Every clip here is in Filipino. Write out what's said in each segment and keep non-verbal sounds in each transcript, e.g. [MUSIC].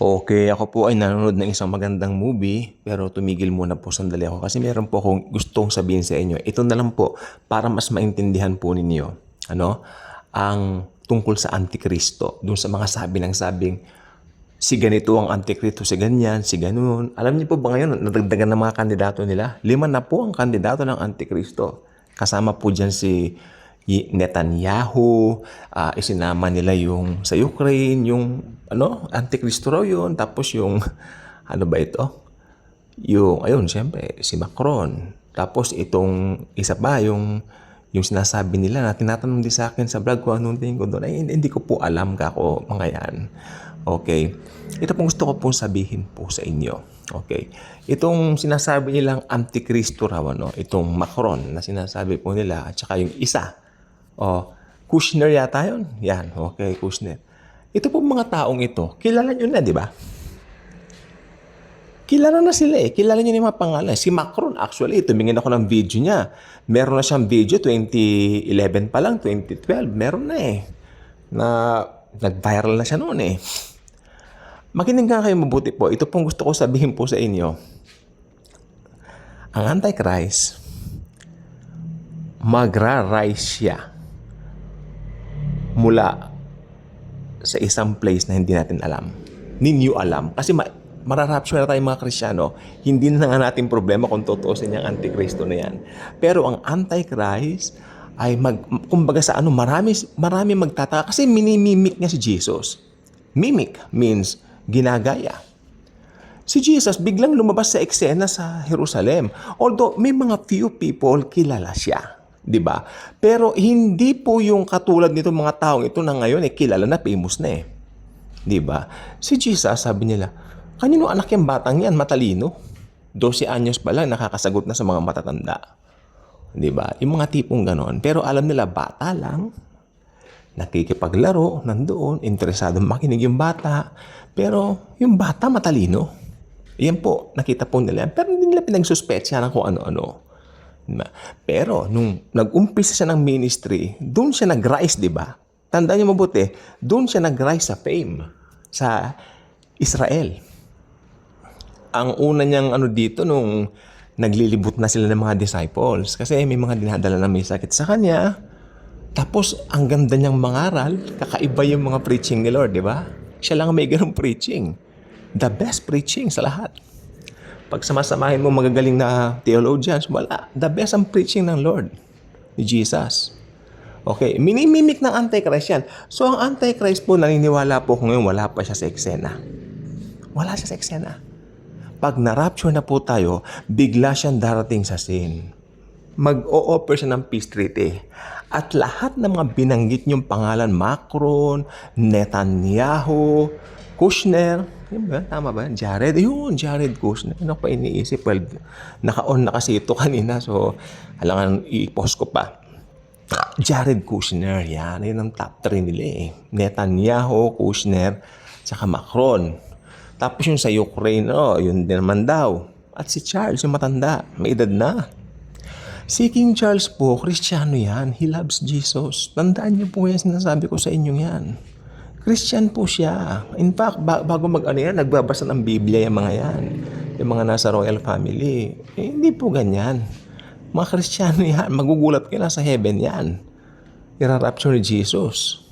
Okay, ako po ay nanonood ng isang magandang movie pero tumigil muna po sandali ako kasi meron po akong gustong sabihin sa inyo. Ito na lang po para mas maintindihan po ninyo ano, ang tungkol sa Antikristo. Doon sa mga sabi ng sabing si ganito ang Antikristo, si ganyan, si ganun. Alam niyo po ba ngayon, nadagdagan ng mga kandidato nila? Lima na po ang kandidato ng Antikristo. Kasama po dyan si Netanyahu, ah, isinama nila yung sa Ukraine, yung ano, Antikristo raw yun. Tapos yung, [LAUGHS] ano ba ito? Yung, ayun, siyempre, si Macron. Tapos itong isa pa, yung, yung sinasabi nila na tinatanong din sa akin sa vlog ko anong tingin ko doon. Ay, hindi ko po alam ka ako, mga yan. Okay. Ito pong gusto ko pong sabihin po sa inyo. Okay. Itong sinasabi nilang Antikristo raw, ano, itong Macron na sinasabi po nila, at saka yung isa, Oh, Kushner yata yun. Yan, okay, Kushner. Ito po mga taong ito, kilala nyo na, di ba? Kilala na sila eh. Kilala nyo na yung mga pangalan. Si Macron, actually, tumingin ako ng video niya. Meron na siyang video, 2011 pa lang, 2012. Meron na eh. Na nag-viral na siya noon eh. Makinig nga kayo mabuti po. Ito pong gusto ko sabihin po sa inyo. Ang Antichrist, magra-rise siya mula sa isang place na hindi natin alam. Ninyo alam. Kasi ma- mararapture na tayo mga Krisyano, hindi na nga natin problema kung tutuusin yung Antikristo na yan. Pero ang Antichrist ay mag, kumbaga sa ano, marami, marami magtataka kasi minimimik niya si Jesus. Mimic means ginagaya. Si Jesus biglang lumabas sa eksena sa Jerusalem. Although may mga few people kilala siya. 'Di ba? Pero hindi po yung katulad nito mga taong ito na ngayon eh kilala na famous na eh. 'Di ba? Si Jesus sabi nila, kanino anak yung batang yan matalino? 12 anyos pa lang nakakasagot na sa mga matatanda. 'Di ba? Yung mga tipong ganon. Pero alam nila bata lang, nakikipaglaro, nandoon, interesado makinig yung bata. Pero yung bata matalino. Yan po, nakita po nila. Pero hindi nila pinagsuspetsya kung ano-ano. Pero nung nag-umpisa siya ng ministry, doon siya nag-rise, di ba? Tandaan niyo mabuti, doon siya nag-rise sa fame sa Israel. Ang una niyang ano dito nung naglilibot na sila ng mga disciples kasi may mga dinadala na may sakit sa kanya. Tapos ang ganda niyang mangaral, kakaiba yung mga preaching ni Lord, di ba? Siya lang ang may ganung preaching. The best preaching sa lahat. Pag samasamahin mo magagaling na theologians, wala. The best ang preaching ng Lord, ni Jesus. Okay, minimimik ng Antichrist yan. So, ang Antichrist po, naniniwala po kung ngayon, wala pa siya sa eksena. Wala siya sa eksena. Pag na-rapture na po tayo, bigla siyang darating sa scene. Mag-o-offer siya ng peace treaty. At lahat ng mga binanggit niyong pangalan, Macron, Netanyahu, Kushner, yun ba? Tama ba? Jared? Yun, Jared Kushner. Ano pa iniisip? Well, naka-on na kasi ito [LAUGHS] kanina. So, halangan i-post ko pa. Jared Kushner, yan. Yan ang top 3 nila eh. Netanyahu, Kushner, tsaka Macron. Tapos yung sa Ukraine, oh, yun din naman daw. At si Charles, yung matanda, may edad na. Si King Charles po, Kristiyano yan. He loves Jesus. Tandaan niyo po yan, sinasabi ko sa inyo yan. Christian po siya. In fact, ba- bago mag ano yan, nagbabasa ng Biblia yung mga yan. Yung mga nasa royal family. Eh, hindi po ganyan. Mga Kristiyano yan. [LAUGHS] Magugulat kayo sa heaven yan. Irarapture ni Jesus.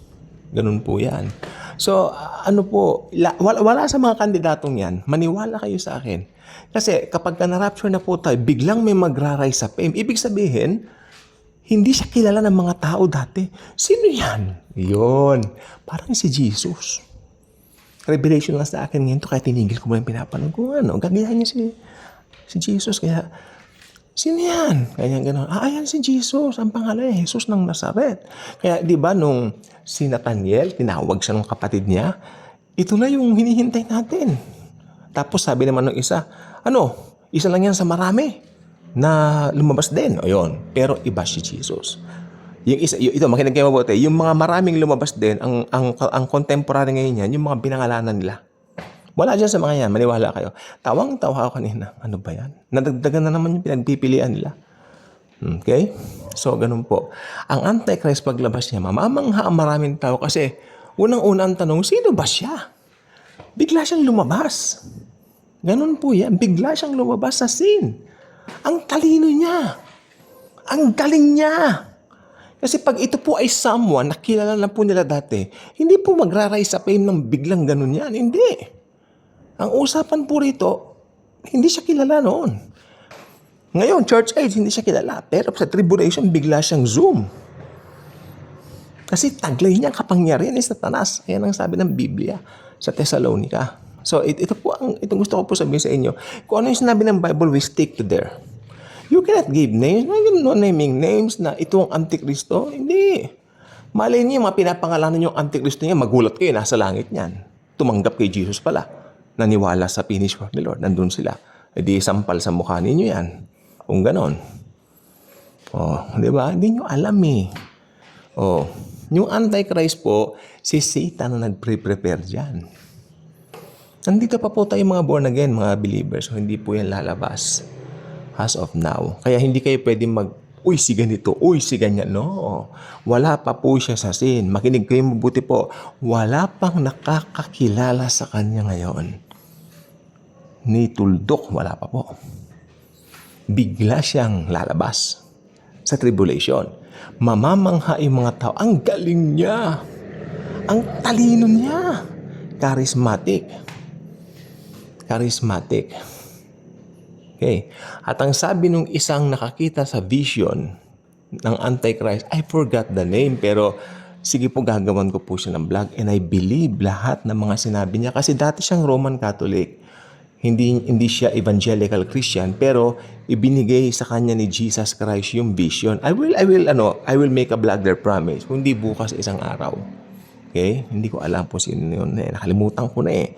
Ganun po yan. So, ano po, la- wala, wala sa mga kandidatong yan, maniwala kayo sa akin. Kasi kapag ka na-rapture na po tayo, biglang may magra-rise sa fame. Ibig sabihin, hindi siya kilala ng mga tao dati. Sino yan? Yun. Parang si Jesus. Revelation lang sa akin ngayon to kaya tinigil ko mo yung pinapanood ko. Ano, gagayahin niya si, si Jesus. Kaya, sino yan? Kaya gano'n. Ah, ayan si Jesus. Ang pangalan ay Jesus ng Nazaret. Kaya, di ba, nung si Nathaniel, tinawag siya ng kapatid niya, ito na yung hinihintay natin. Tapos sabi naman ng isa, ano, isa lang yan sa marami na lumabas din. Ayun. Pero iba si Jesus. Yung isa, yung, ito, makinig kayo mabuti. Yung mga maraming lumabas din, ang, ang, ang contemporary ngayon yan, yung mga pinangalanan nila. Wala dyan sa mga yan, maniwala kayo. Tawang-tawa ako kanina. Ano ba yan? Nadagdagan na naman yung pinagpipilian nila. Okay? So, ganun po. Ang Antichrist paglabas niya, mamamangha ang maraming tao kasi unang-una ang tanong, sino ba siya? bigla siyang lumabas. Ganun po yan. Bigla siyang lumabas sa scene. Ang talino niya. Ang galing niya. Kasi pag ito po ay someone na kilala na po nila dati, hindi po magra-rise sa fame ng biglang ganun yan. Hindi. Ang usapan po rito, hindi siya kilala noon. Ngayon, church age, hindi siya kilala. Pero sa tribulation, bigla siyang zoom. Kasi taglay niya ang kapangyarihan ni Satanas. Ayan ang sabi ng Biblia sa Thessalonica. So, it, ito po ang itong gusto ko po sabihin sa inyo. Kung ano yung sinabi ng Bible, we stick to there. You cannot give names. No naming names na ito ang Antikristo. Hindi. Malay niyo, mga pinapangalanan yung Antikristo niya, magulat kayo, nasa langit niyan. Tumanggap kay Jesus pala. Naniwala sa finished work ni Lord. Nandun sila. E di sampal sa mukha ninyo yan. Kung ganon. Oh, di ba? Hindi nyo alam eh. Oh, yung Antichrist po, si Satan na nagpre-prepare dyan. Nandito pa po tayo mga born again, mga believers. So, hindi po yan lalabas as of now. Kaya hindi kayo pwede mag, uy, si ganito, uy, si ganyan. No, wala pa po siya sa sin. Makinig kayo mabuti po. Wala pang nakakakilala sa kanya ngayon. Ni tuldok, wala pa po. Bigla siyang lalabas sa tribulation. Mamamangha yung mga tao. Ang galing niya. Ang talino niya. Charismatic. Charismatic. Okay. At ang sabi nung isang nakakita sa vision ng Antichrist, I forgot the name, pero sige po gagawan ko po siya ng vlog and I believe lahat ng mga sinabi niya kasi dati siyang Roman Catholic. Hindi hindi siya evangelical Christian pero ibinigay sa kanya ni Jesus Christ yung vision. I will I will ano, I will make a vlog there promise. Kundi bukas isang araw. Okay? Hindi ko alam po sino yun. Eh, nakalimutan ko na eh.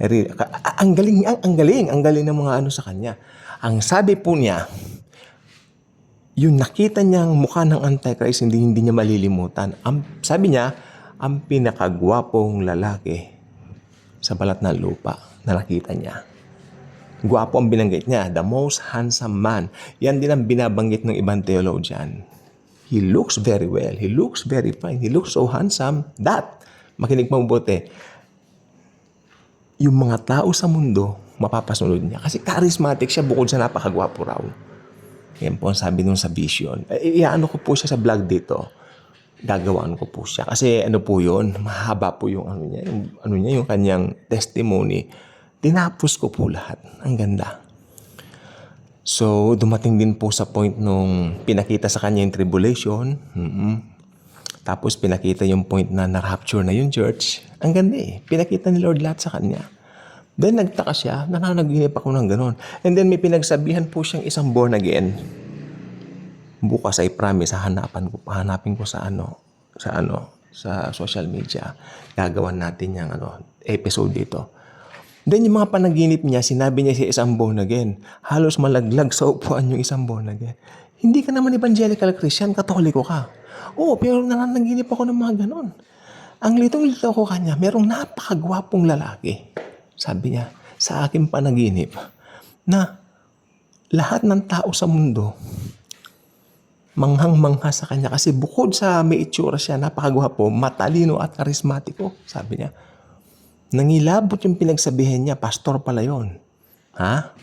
Ang galing, ang, ang galing, ang galing ng mga ano sa kanya. Ang sabi po niya, yung nakita niyang mukha ng Antichrist, hindi, hindi niya malilimutan. Ang, sabi niya, ang pinakagwapong lalaki sa balat ng lupa na nakita niya. Gwapo ang binanggit niya, the most handsome man. Yan din ang binabanggit ng ibang theologian. He looks very well. He looks very fine. He looks so handsome that, makinig mabuti, yung mga tao sa mundo, mapapasunod niya. Kasi charismatic siya bukod sa napakagwapo raw. Yan po ang sabi nung sa vision. Eh, iyaano ko po siya sa vlog dito. Gagawaan ko po siya. Kasi ano po yun, [LAUGHS] mahaba po yung ano niya, yung, ano niya, yung kanyang testimony. Tinapos ko po lahat. Ang ganda. So, dumating din po sa point nung pinakita sa kanya yung tribulation. mm Tapos pinakita yung point na na-rapture na yung church. Ang ganda eh. Pinakita ni Lord lahat sa kanya. Then nagtaka siya, nananaginip ako ng ganon. And then may pinagsabihan po siyang isang born again. Bukas ay promise, hahanapan ko, hanapin ko sa ano, sa ano, sa social media. Gagawan natin yung ano, episode dito. Then yung mga panaginip niya, sinabi niya si isang born again. Halos malaglag sa upuan yung isang born again. Hindi ka naman evangelical Christian, katoliko ka. Oo, pero nananaginip ako ng mga ganon. Ang litong-lito ko kanya, merong napakagwapong lalaki. Sabi niya, sa aking panaginip, na lahat ng tao sa mundo, manghang-mangha sa kanya kasi bukod sa may itsura siya, napakagwapo, matalino at karismatiko, sabi niya. Nangilabot yung pinagsabihan niya, pastor pala yon. Ha?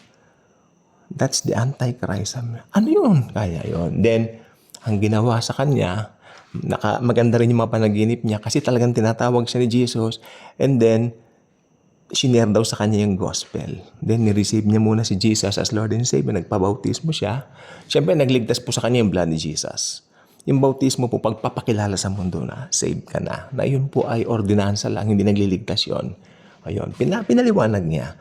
That's the Antichrist. Ano yun? Kaya yon. Then, ang ginawa sa kanya, naka, maganda rin yung mga panaginip niya kasi talagang tinatawag siya ni Jesus. And then, shinare daw sa kanya yung gospel. Then, ni-receive niya muna si Jesus as Lord and Savior. Nagpabautismo siya. Siyempre, nagligtas po sa kanya yung blood ni Jesus. Yung bautismo po, pagpapakilala sa mundo na saved ka na. Na yun po ay ordinansa lang, hindi nagliligtas yun. Ayun, pina, pinaliwanag niya.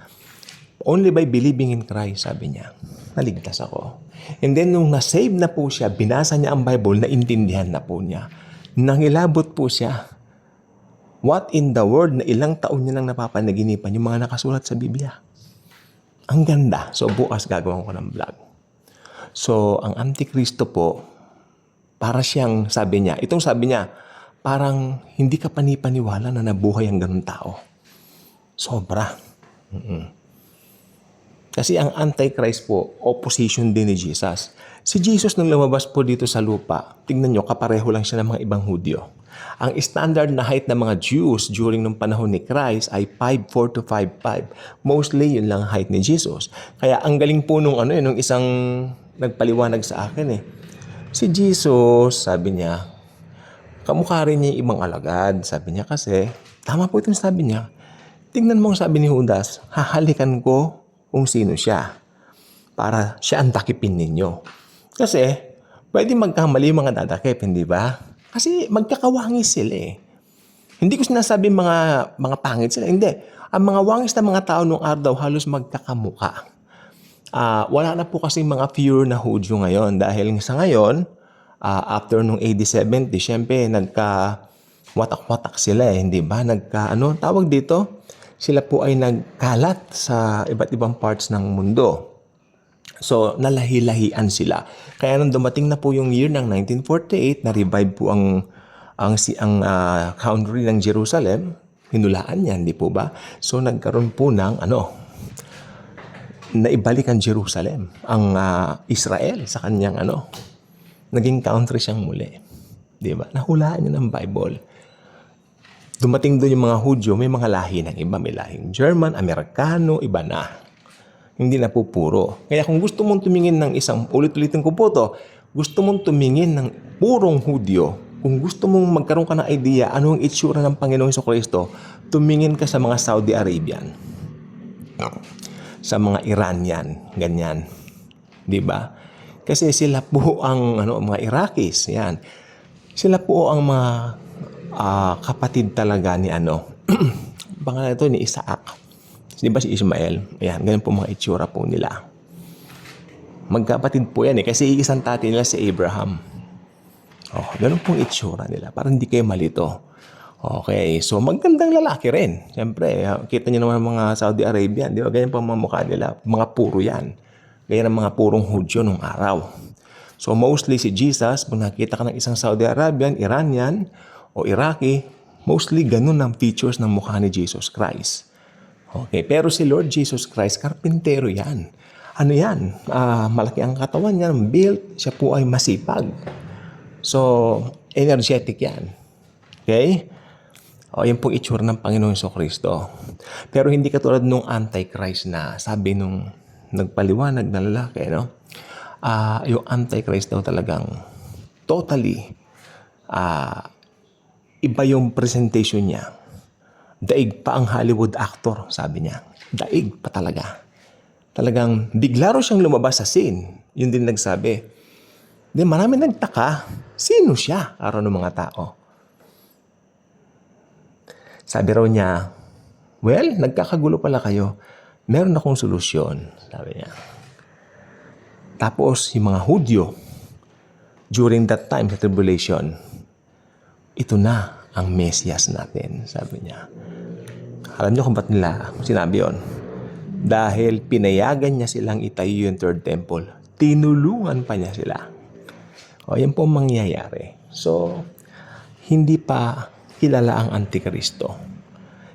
Only by believing in Christ, sabi niya, naligtas ako. And then, nung na-save na po siya, binasa niya ang Bible, naintindihan na po niya. Nangilabot po siya. What in the world na ilang taon niya nang napapanaginipan yung mga nakasulat sa Biblia. Ang ganda. So, bukas gagawin ko ng vlog. So, ang Antikristo po, para siyang, sabi niya, itong sabi niya, parang hindi ka panipaniwala na nabuhay ang ganun tao. Sobra. Mm-mm. Kasi ang Antichrist po, opposition din ni Jesus. Si Jesus nung lumabas po dito sa lupa, tingnan nyo, kapareho lang siya ng mga ibang Hudyo. Ang standard na height ng mga Jews during nung panahon ni Christ ay 5'4 to 5'5. Mostly, yun lang ang height ni Jesus. Kaya ang galing po nung, ano, eh, nung isang nagpaliwanag sa akin eh. Si Jesus, sabi niya, kamukha rin niya yung ibang alagad. Sabi niya kasi, tama po itong sabi niya, tingnan mo ang sabi ni Judas, hahalikan ko kung sino siya para siya ang takipin ninyo. Kasi, pwede magkamali yung mga dadakip, hindi ba? Kasi magkakawangis sila eh. Hindi ko sinasabi mga mga pangit sila. Hindi. Ang mga wangis na mga tao nung araw daw halos magkakamuka. Ah, wala na po kasi mga pure na Hudyo ngayon dahil sa ngayon, ah, after nung AD 70, syempre nagka watak-watak sila eh, hindi ba? Nagka ano tawag dito? Sila po ay nagkalat sa iba't ibang parts ng mundo. So, nalahi-lahian sila. Kaya nung dumating na po yung year ng 1948, na-revive po ang ang si ang ah, boundary ng Jerusalem, hinulaan niyan, di po ba? So, nagkaroon po ng ano, naibalik ang Jerusalem, ang ah, Israel sa kanyang ano, naging country siyang muli. Di ba? Nahulaan niya ng Bible. Dumating doon yung mga Hudyo, may mga lahi ng iba. May lahing German, Amerikano, iba na. Hindi na po puro. Kaya kung gusto mong tumingin ng isang, ulit-ulitin ko po to, gusto mong tumingin ng purong Hudyo, kung gusto mong magkaroon ka ng idea ano ang itsura ng Panginoong Heso Kristo, tumingin ka sa mga Saudi Arabian. Sa mga Iranian, ganyan. 'Di ba? Kasi sila po ang ano, mga Iraqis, yan. Sila po ang mga ah, kapatid talaga ni ano. [CLEARS THROAT] Pangalan ito ni Isaac. Di ba si Ismael? Ayan, ganun po mga itsura po nila. Magkapatid po yan eh, kasi isang tati nila si Abraham. Oh, ganun pong itsura nila. Parang hindi kayo malito. Okay, so magandang lalaki rin. Siyempre, ah, kita niyo naman mga Saudi Arabian, di ba? Ganyan ang mga mukha nila. Mga puro yan. Ganyan ang mga purong Hudyo nung araw. So mostly si Jesus, kung nakita ka ng isang Saudi Arabian, Iranian, o Iraqi, mostly ganun ang features ng mukha ni Jesus Christ. Okay, pero si Lord Jesus Christ, karpintero yan. Ano yan? Ah, malaki ang katawan niya, built, siya po ay masipag. So, energetic yan. Okay? O, yan po itsura ng Panginoon sa Kristo. Pero hindi katulad nung Antichrist na sabi nung nagpaliwanag na lalaki, no? Ah, yung Antichrist daw talagang totally ah, iba yung presentation niya. Daig pa ang Hollywood actor, sabi niya. Daig pa talaga. Talagang bigla raw siyang lumabas sa scene. Yun din nagsabi. Di marami nagtaka. Sino siya? Araw ng mga tao. Sabi raw niya, well, nagkakagulo pala kayo. Meron akong solusyon, sabi niya. Tapos, yung mga Hudyo, during that time sa tribulation, ito na ang Mesias natin, sabi niya. Alam niyo kung ba't nila sinabi yon? Dahil pinayagan niya silang itayo yung third temple. Tinulungan pa niya sila. O, yan po ang mangyayari. So, hindi pa kilala ang Antikristo.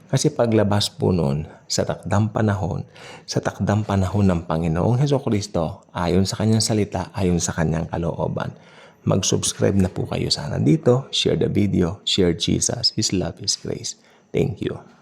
Kasi paglabas po nun, sa takdang panahon, sa takdang panahon ng Panginoong Heso Kristo, ayon sa kanyang salita, ayon sa kanyang kalooban, mag-subscribe na po kayo sana dito, share the video, share Jesus, His love, His grace. Thank you.